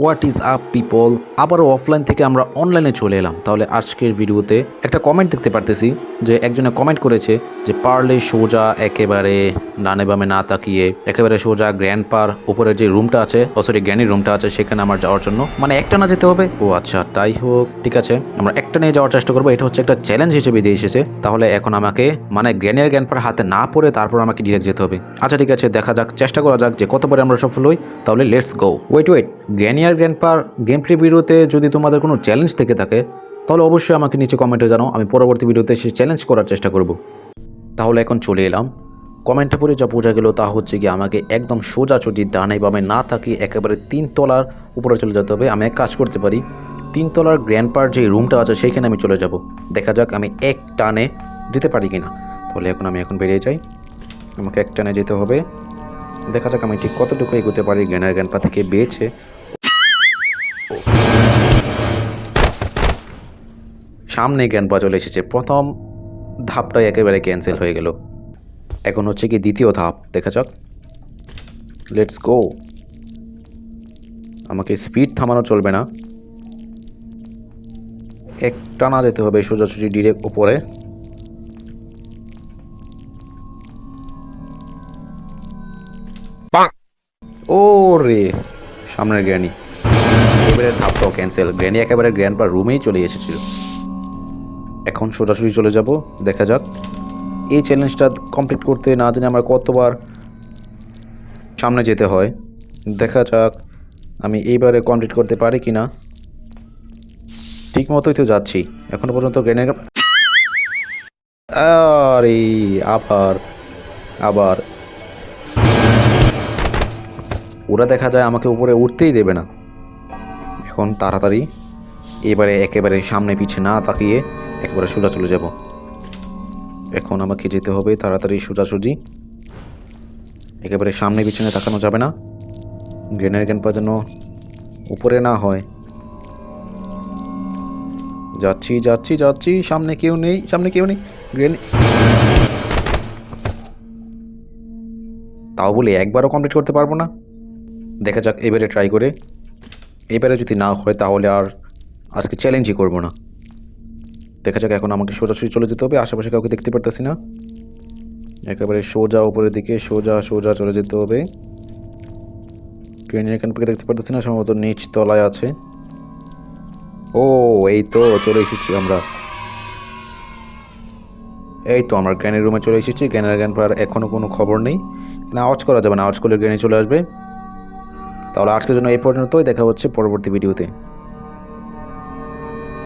What is up people আবারও offline থেকে আমরা অনলাইনে চলে এলাম। তাহলে আজকের ভিডিওতে একটা কমেন্ট দেখতে পারতেছি, যে একজনে কমেন্ট করেছে যে পারলে সোজা একেবারে ডানে বামে না তাকিয়ে, একেবারে সোজা গ্র্যান্ড পার উপরের যে রুমটা আছে, ও সরি রুমটা আছে, সেখানে আমার যাওয়ার জন্য। মানে একটা না যেতে হবে? ও আচ্ছা তাই হোক, ঠিক আছে। আমরা একটা নিয়ে যাওয়ার চেষ্টা করব। এটা হচ্ছে একটা চ্যালেঞ্জ হিসেবে দিয়ে এসেছে। তাহলে এখন আমাকে মানে গ্র্যানি আর গ্র্যান্ড পার হাতে না পড়ে তারপর আমাকে ডিরেক্ট যেতে হবে। আচ্ছা ঠিক আছে, দেখা যাক, চেষ্টা করা যাক যে কতবার আমরা সফল হই। তাহলে let's go wait wait granny R grandpa game play ভিডিওতে যদি তোমাদের কোনো চ্যালেঞ্জ থেকে থাকে, তাহলে অবশ্যই আমাকে নিচে কমেন্টে জানাও, আমি পরবর্তী ভিডিওতে সে চ্যালেঞ্জ করার চেষ্টা করব। তাহলে এখন চলে এলাম। কমেন্টে পড়ে যা বোঝা গেল, তা হচ্ছে কি আমাকে একদম সোজা সোজাসুজি ডানে বামে না তাকিয়ে একেবারে তিন তলার উপরে চলে যেতে হবে। আমি এক কাজ করতে পারি, তিন তলার গ্র্যান্ড যে রুমটা আছে, সেইখানে আমি চলে যাব। দেখা যাক আমি এক টানে যেতে পারি কি না তাহলে এখন আমি এখন বেরিয়ে যাই। আমাকে এক টানে যেতে হবে। দেখা যাক আমি ঠিক কতটুকু এগোতে পারি। জ্ঞানের জ্ঞানপা থেকে বেছে সামনে জ্ঞানপা চলে এসেছে। প্রথম ধাপটাই একেবারে ক্যান্সেল হয়ে গেল। এখন হচ্ছে কি দ্বিতীয় ধাপ। দেখা যাক। লেটস গো আমাকে স্পিড থামানো চলবে না। এক টানা যেতে হবে সোজাসুজি ডিরেক্ট উপরে। ও রে সামনের জ্ঞানী। এবারে ধাপটাও ক্যান্সেল গ্র্যানি একেবারে গ্র্যান্ড রুমেই চলে এসেছিল। এখন সোজাসুজি চলে যাব, দেখা যাক। এই চ্যালেঞ্জটা কমপ্লিট করতে না জানি আমার কতবার সামনে যেতে হয়। দেখা যাক আমি এইবারে কমপ্লিট করতে পারি কি না ঠিক মতোই তো যাচ্ছি, এখনও পর্যন্ত গ্রেনেড আরে, আবার আবার। ওরা দেখা যায় আমাকে উপরে উঠতেই দেবে না। এখন তাড়াতাড়ি, এবারে একেবারে সামনে পিছে না তাকিয়ে একেবারে সোজা চলে যাব। এখন আমাকে যেতে হবে তাড়াতাড়ি সোজাসুজি। একেবারে সামনে পিছনে তাকানো যাবে না। গ্রেনের জ্ঞান যেন উপরে না হয়। যাচ্ছি যাচ্ছি যাচ্ছি, সামনে কেউ নেই, সামনে কেউ নেই। গ্রেন তাও বলে একবারও কমপ্লিট করতে পারব না। দেখা যাক, এবারে ট্রাই করে। এবারে যদি না হয় তাহলে আর আজকে চ্যালেঞ্জই করব না। দেখা যাক এখন আমাকে সোজাসুজি চলে যেতে হবে, আশেপাশে কাউকে দেখতে পারতেছি না। একেবারে সোজা উপরের দিকে, সোজা সোজা চলে যেতে হবে। ট্রেনের এখান থেকে দেখতে পারতেছি না, সম্ভবত নিচ তলায় আছে। ও, এই তো চলে এসেছি আমরা। এই তো আমার গ্র্যানের রুমে চলে এসেছি। গ্র্যানের জ্ঞান পার এখনও কোনো খবর নেই। না, আওয়াজ করা যাবে না, আওয়াজ করলে গ্র্যানি চলে আসবে। তাহলে আজকের জন্য এই পর্যন্তই, দেখা হচ্ছে পরবর্তী ভিডিওতে